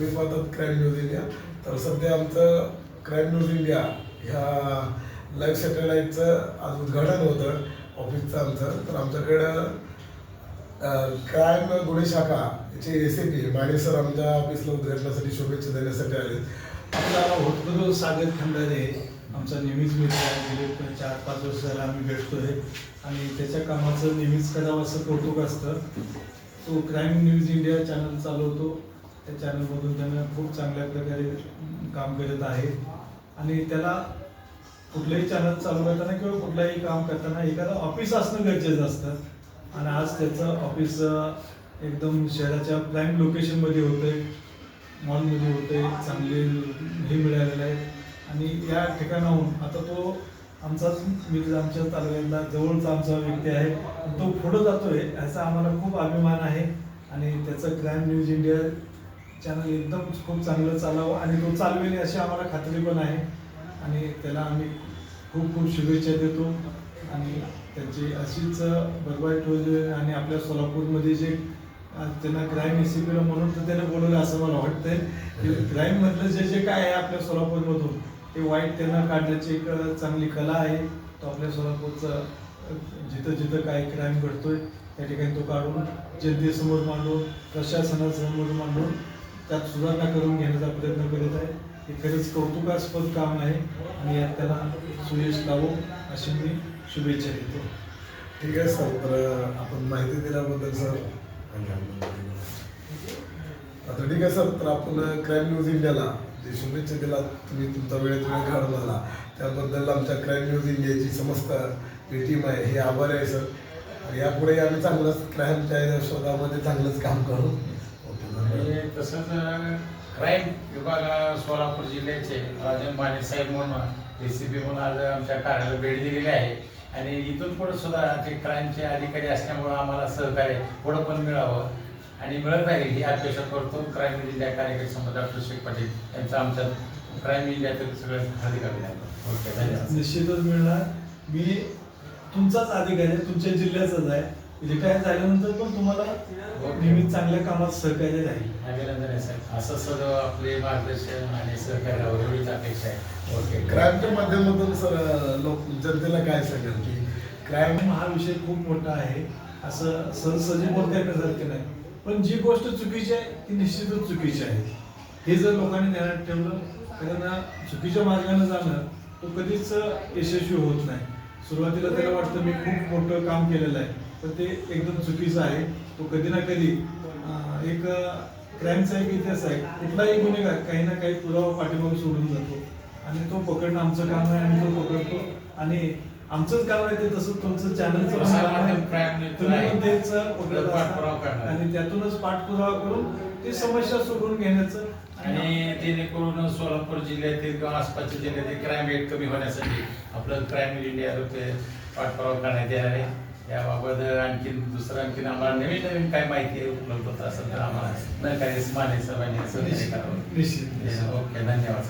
तुम्ही पाहतात crime news India तर सध्या आमचं क्राईम न्यूज इंडिया ह्या लाईव्ह सॅटेलाईटचं आज उद्घाटन होतं ऑफिसचं आमचं. तर आमच्याकडं क्राईम गुन्हे शाखा याचे ए पी माने सर आमच्या ऑफिसला उद्घाटनासाठी शुभेच्छा देण्यासाठी आले. आपला होतकरू सागर खंडारे आमचा नेहमीच मित्र आहे गेले चार पाच वर्ष झाला आम्ही भेटतोय. आणि त्याच्या कामाचं नेहमीच करावं असं कौतुक असतं. तो क्राईम न्यूज इंडिया चॅनल चालवतो. त्या चॅनलमधून त्यांना खूप चांगल्या प्रकारे काम करत आहे. आणि त्याला कुठलंही चॅनल चालू करताना किंवा कुठलंही काम करताना एखादं ऑफिस असणं गरजेचं असतं. आणि आज त्याचं ऑफिस एकदम शहराच्या प्राईम लोकेशनमध्ये होतंय. मॉलमध्ये होते चांगले हे मिळालेलं आहे. आणि या ठिकाणाहून आता तो आमचाच मित्र आमच्या तालुक्यातला जवळचा आमचा व्यक्ती आहे. तो पुढं जातोय याचा आम्हाला खूप अभिमान आहे. आणि त्याचं क्राईम न्यूज इंडिया चॅनल एकदम खूप चांगलं चालावं आणि तो चालवेल अशी आम्हाला खात्री पण आहे. आणि त्याला आम्ही खूप खूप शुभेच्छा देतो. आणि त्याची अशीच भरपाई ठेवली आणि आपल्या सोलापूरमध्ये जे त्यांना क्राईम एसीपीला म्हणून तर त्याने बोलवलं असं मला वाटतंय. की क्राईम जे जे काय आहे आपल्या सोलापूरमधून ते वाईट त्यांना काढण्याची एक चांगली कला आहे. तो आपल्या सोलापूरचं जिथं जिथं काय क्राईम घडतोय त्या ठिकाणी तो काढून जनतेसमोर मांडून प्रशासनासमोर मांडून त्यात सुधारणा करून घेण्याचा प्रयत्न करत आहे. हे खरंच कौतुकास्पद काम आहे आणि यात त्याला सुयश लावो अशी मी शुभेच्छा देतो. ठीक आहे सर. तर आपण माहिती दिल्याबद्दल सर आता ठीक आहे सर. तर आपण क्राईम न्यूज इंडियाला जे शुभेच्छा दिला तुम्ही तुमचा वेळ तुम्ही घालवला. त्याबद्दल आमच्या क्राईम न्यूज इंडियाची समस्त जी टीम आहे. हे आभार आहे सर. यापुढे आम्ही चांगलंच क्राईमच्या शोधामध्ये चांगलंच काम करू. आणि तसंच क्राईम विभाग सोलापूर जिल्ह्याचे राजन माने साहेब म्हणून एसीपी म्हणून आज आमच्या कार्यालयाला भेट दिलेली आहे. आणि इथून पुढे सुद्धा ते क्राईमचे अधिकारी असल्यामुळं आम्हाला सहकार्य पुढं पण मिळावं. आणि मिळत राहील ही अपेक्षा करतो. क्राईम इंडिया कार्यकारी संबंध डॉक्टर शेख पाटील यांचं आमच्या क्राईम इंडियातील सगळं हार्दिक अभिनंदन ओके धन्यवाद. निश्चितच मिळणार. मी तुमचाच अधिकारी आहे तुमच्या जिल्ह्याचाच आहे. रिटायर झाल्यानंतर पण तुम्हाला नेहमी चांगल्या कामात सहकार्य राहील. अभिनंदन आहे साहेब. असं सर्व आपले मार्गदर्शन आणि सहकार्यावर एवढीच अपेक्षा आहे. ओके. क्राईमच्या माध्यमातून सर लोक जनतेला काय सांगाल की क्राईम क्राईम हा विषय खूप मोठा आहे. असं सहजसहजी बोलता येण्यासारखं नाही. पण जी गोष्ट चुकीची आहे ती निश्चितच चुकीची आहे. हे जर लोकांनी ध्यानात ठेवलं कारण चुकीच्या मार्गाने जाणं तो कधीच यशस्वी होत नाही. सुरुवातीला त्याला वाटतं मी खूप मोठं काम केलेलं आहे. तर ते एकदम चुकीचं आहे. तो कधी ना कधी एक क्राईमचा एक इतिहास आहे. कुठलाही गुन्हेगार काही ना काही पुरावा पाठीमागे सोडून जातो. आणि तो पकडणं आमचं काम आहे आणि तो पकडतो. आणि आमचंच काम आहे ते तसं तुमचं चॅनलचं. करणार. आणि त्यातूनच पाठपुरावा करून ती समस्या सोडवून घेण्याचं. आणि जेणेकरून सोलापूर जिल्ह्यातील किंवा आसपासच्या जिल्ह्यातील क्राईम रेट कमी होण्यासाठी आपलं क्राईम इंडिया पाठपुरावा करण्यात येणार आहे. याबाबत आणखीन दुसरं आणखीन आम्हाला नवीन नवीन काय माहिती उपलब्ध होत असेल तर आम्हाला काही माने सर्वांनी ओके धन्यवाद